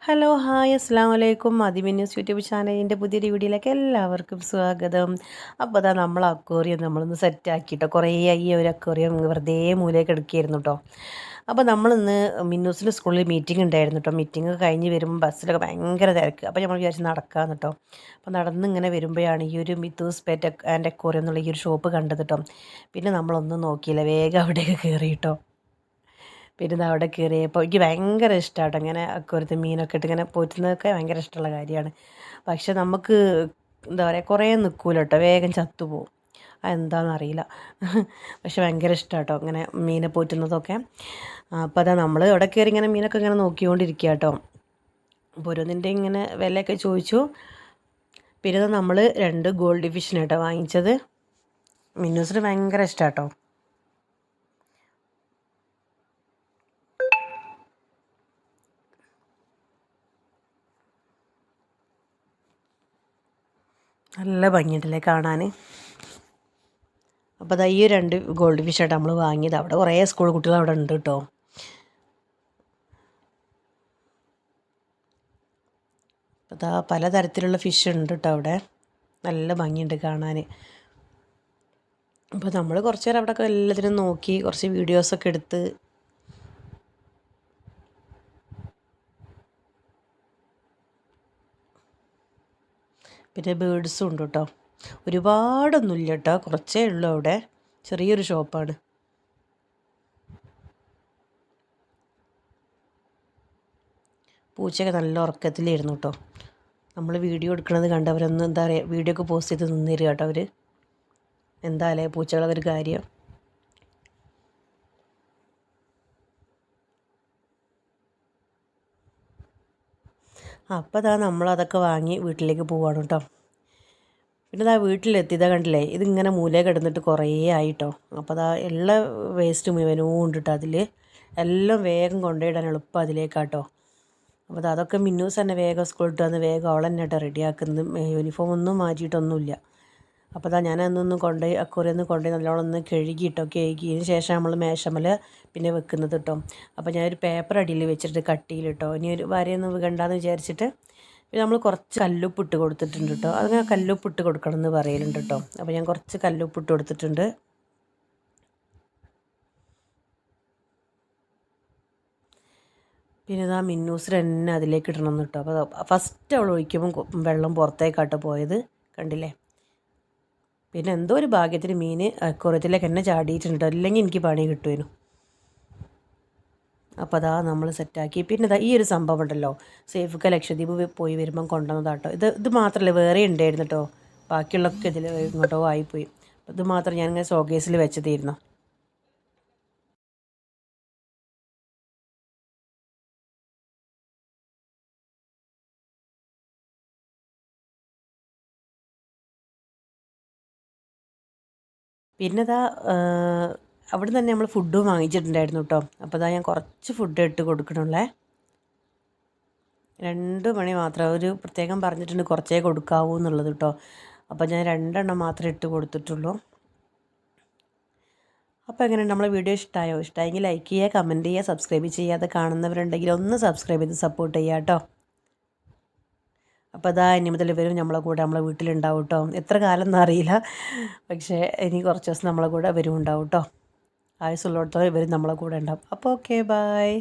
Hello hi അസ്സാം വലൈക്കും അതിമി news YouTube ചാനലിന്റെ പുതിയ വീഡിയോയിലേക്ക് എല്ലാവർക്കും സ്വാഗതം. അപ്പോൾ അതാ നമ്മൾ അക്വേറിയം നമ്മളൊന്ന് സെറ്റാക്കിയിട്ടോ കുറേ ആയി ഒരു അക്വേറിയം വെറുതെ മൂലയൊക്കെ എടുക്കുകയായിരുന്നു കേട്ടോ അപ്പോൾ നമ്മളിന്ന് മിന്നൂസിന്റെ സ്കൂളിൽ മീറ്റിംഗ് ഉണ്ടായിരുന്നു കേട്ടോ മീറ്റിംഗ് കഴിഞ്ഞ് വരുമ്പോൾ ബസ്സിലൊക്കെ ഭയങ്കര തിരക്ക്. അപ്പോൾ നമ്മൾ വിചാരിച്ച് നടക്കാമെന്ന് കേട്ടോ അപ്പോൾ നടന്ന് ഇങ്ങനെ വരുമ്പോഴാണ് ഈ ഒരു മിത്തൂസ് പെറ്റ് ആൻഡ് അക്വേറിയം എന്നുള്ള ഈ ഒരു ഷോപ്പ് കണ്ടത് കേട്ടോ പിന്നെ നമ്മളൊന്നും നോക്കിയില്ല. വേഗം അവിടെയൊക്കെ കയറി കേട്ടോ പിന്നെ അവിടെ കയറിയപ്പോൾ എനിക്ക് ഭയങ്കര ഇഷ്ടമാണ് ഇങ്ങനെ അക്വരത്ത് മീനൊക്കെ ഇട്ട് ഇങ്ങനെ പോറ്റുന്നതൊക്കെ ഭയങ്കര ഇഷ്ടമുള്ള കാര്യമാണ്. പക്ഷെ നമുക്ക് എന്താ പറയുക കുറേ നിൽക്കൂല കേട്ടോ വേഗം ചത്തുപോകും അതെന്താണെന്നറിയില്ല പക്ഷെ ഭയങ്കര ഇഷ്ടമാണ് കേട്ടോ ഇങ്ങനെ മീനെ പോറ്റുന്നതൊക്കെ. അപ്പോൾ അതാ നമ്മൾ ഇവിടെ കയറി ഇങ്ങനെ മീനൊക്കെ ഇങ്ങനെ നോക്കിക്കൊണ്ടിരിക്കുക കേട്ടോ അപ്പോൾ ഓരോന്നിന്റെ ഇങ്ങനെ വിലയൊക്കെ ചോദിച്ചു. പിന്നെ നമ്മൾ രണ്ട് ഗോൾഡ് ഫിഷിനെ കേട്ടോ വാങ്ങിച്ചത്. മിന്നൂസിന് ഭയങ്കര ഇഷ്ടമാണ് കേട്ടോ നല്ല ഭംഗിയുണ്ടല്ലേ കാണാൻ? അപ്പോൾ അതാ ഈ രണ്ട് ഗോൾഡ് ഫിഷായിട്ട് നമ്മൾ വാങ്ങിയത്. അവിടെ കുറേ സ്കൂൾ കുട്ടികൾ അവിടെ ഉണ്ട് കേട്ടോ അതാ പലതരത്തിലുള്ള ഫിഷ് ഉണ്ട് കേട്ടോ അവിടെ. നല്ല ഭംഗിയുണ്ട് കാണാൻ. അപ്പോൾ നമ്മൾ കുറച്ച് നേരം അവിടെയൊക്കെ എല്ലാത്തിനും നോക്കി കുറച്ച് വീഡിയോസൊക്കെ എടുത്ത് പിന്നെ ബേഡ്സും ഉണ്ട് കേട്ടോ ഒരുപാടൊന്നുമില്ല കേട്ടോ കുറച്ചേ ഉള്ളൂ അവിടെ. ചെറിയൊരു ഷോപ്പാണ് പൂച്ചയൊക്കെ നല്ല ഉറക്കത്തിലായിരുന്നു കേട്ടോ നമ്മൾ വീഡിയോ എടുക്കുന്നത് കണ്ടവരൊന്നും എന്താ പറയുക വീഡിയോ ഒക്കെ പോസ്റ്റ് ചെയ്ത് നിന്നിരുക കേട്ടോ അവർ എന്താ അല്ലേ പൂച്ചകളൊരു കാര്യം? അപ്പോൾ ഇതാ നമ്മളതൊക്കെ വാങ്ങി വീട്ടിലേക്ക് പോവാണ് കേട്ടോ പിന്നെ അതാ വീട്ടിലെത്തിയതാ കണ്ടില്ലേ? ഇതിങ്ങനെ മൂല കിടന്നിട്ട് കുറേ ആയിട്ടോ. അപ്പോൾ അതാ എല്ലാ വേസ്റ്റും ഇവനും ഉണ്ടിട്ട് അതിൽ എല്ലാം വേഗം കൊണ്ടുപോയിടാൻ എളുപ്പം അതിലേക്കാട്ടോ. അപ്പോൾ അതൊക്കെ മിന്നൂസ് തന്നെ വേഗം സ്കൂളിട്ട് വന്ന് വേഗം അവൾ തന്നെ കേട്ടോ റെഡിയാക്കുന്നത് യൂണിഫോം ഒന്നും മാറ്റിയിട്ടൊന്നുമില്ല. അപ്പോൾ അതാ ഞാൻ അന്നൊന്ന് കൊണ്ടുപോയി അക്കുറിയൊന്ന് കൊണ്ടുപോയി നല്ലോണം ഒന്ന് കഴുകിയിട്ടോ കേക്കിയതിന് ശേഷം നമ്മൾ മേശമൽ പിന്നെ വെക്കുന്നത് കേട്ടോ അപ്പോൾ ഞാനൊരു പേപ്പർ അടിയിൽ വെച്ചിട്ട് കട്ടിയിൽ കട്ടിയിലിട്ടോ. ഇനി ഒരു വരയൊന്നും വികണ്ടെന്ന് വിചാരിച്ചിട്ട് പിന്നെ നമ്മൾ കുറച്ച് കല്ലുപ്പിട്ട് കൊടുത്തിട്ടുണ്ട് കേട്ടോ അത് കല്ലുപ്പ് ഇട്ട് കൊടുക്കണം എന്ന് പറയലുണ്ട് കേട്ടോ അപ്പോൾ ഞാൻ കുറച്ച് കല്ലുപ്പിട്ട് കൊടുത്തിട്ടുണ്ട്. പിന്നെ ഇതാ മിന്നൂസിൽ തന്നെ അതിലേക്ക് ഇടണം കേട്ടോ അപ്പോൾ ഫസ്റ്റ് അവൾ ഒഴിക്കുമ്പോൾ വെള്ളം പുറത്തേക്കാട്ടോ പോയത്. കണ്ടില്ലേ? പിന്നെ എന്തോ ഒരു ഭാഗ്യത്തിന് മീൻ കുറച്ചിലേക്ക് എന്നെ ചാടിയിട്ടുണ്ട്. അല്ലെങ്കിൽ എനിക്ക് പണി കിട്ടുമായിരുന്നു. അപ്പോൾ അതാ നമ്മൾ സെറ്റാക്കി. പിന്നെ ഇതാ ഈ ഒരു സംഭവം ഉണ്ടല്ലോ. സേഫ്ക ലക്ഷദ്വീപ് പോയി വരുമ്പം കൊണ്ടുവന്നതാട്ടോ. ഇത് ഇത് മാത്രമല്ല വേറെ ഉണ്ടായിരുന്നു കേട്ടോ ബാക്കിയുള്ളൊക്കെ ഇതിൽ ഇങ്ങോട്ടോ ആയിപ്പോയി. ഇത് മാത്രം ഞാനിങ്ങനെ ഷോക്കേസിൽ വെച്ചതായിരുന്നു. പിന്നെ ഇതാ അവിടെ തന്നെ നമ്മൾ ഫുഡും വാങ്ങിച്ചിട്ടുണ്ടായിരുന്നു കേട്ടോ അപ്പോൾ അതാ ഞാൻ കുറച്ച് ഫുഡ് ഇട്ട് കൊടുക്കണുള്ളേ. രണ്ട് മണി മാത്രം ഒരു പ്രത്യേകം പറഞ്ഞിട്ടുണ്ട് കുറച്ചേ കൊടുക്കാവൂ എന്നുള്ളത് കേട്ടോ അപ്പോൾ ഞാൻ രണ്ടെണ്ണം മാത്രമേ ഇട്ട് കൊടുത്തിട്ടുള്ളൂ. അപ്പോൾ എങ്ങനെ നമ്മളെ വീഡിയോ ഇഷ്ടമായോ ഇഷ്ടമായെങ്കിൽ ലൈക്ക് ചെയ്യുക കമന്റ് ചെയ്യുക സബ്സ്ക്രൈബ് ചെയ്യാതെ കാണുന്നവരുണ്ടെങ്കിൽ ഒന്ന് സബ്സ്ക്രൈബ് ചെയ്ത് സപ്പോർട്ട് ചെയ്യുക കേട്ടോ അപ്പോൾ അതാ ഇനി മുതൽ ഇവരും നമ്മളെ കൂടെ നമ്മളെ വീട്ടിലുണ്ടാവും കേട്ടോ എത്ര കാലം എന്നറിയില്ല പക്ഷേ ഇനി കുറച്ച് ദിവസം നമ്മളെ കൂടെ വരും ഉണ്ടാവും കേട്ടോ ആയുസുള്ളിടത്തോളം ഇവരും നമ്മളെ കൂടെ ഉണ്ടാവും. അപ്പോൾ ഓക്കെ ബായ്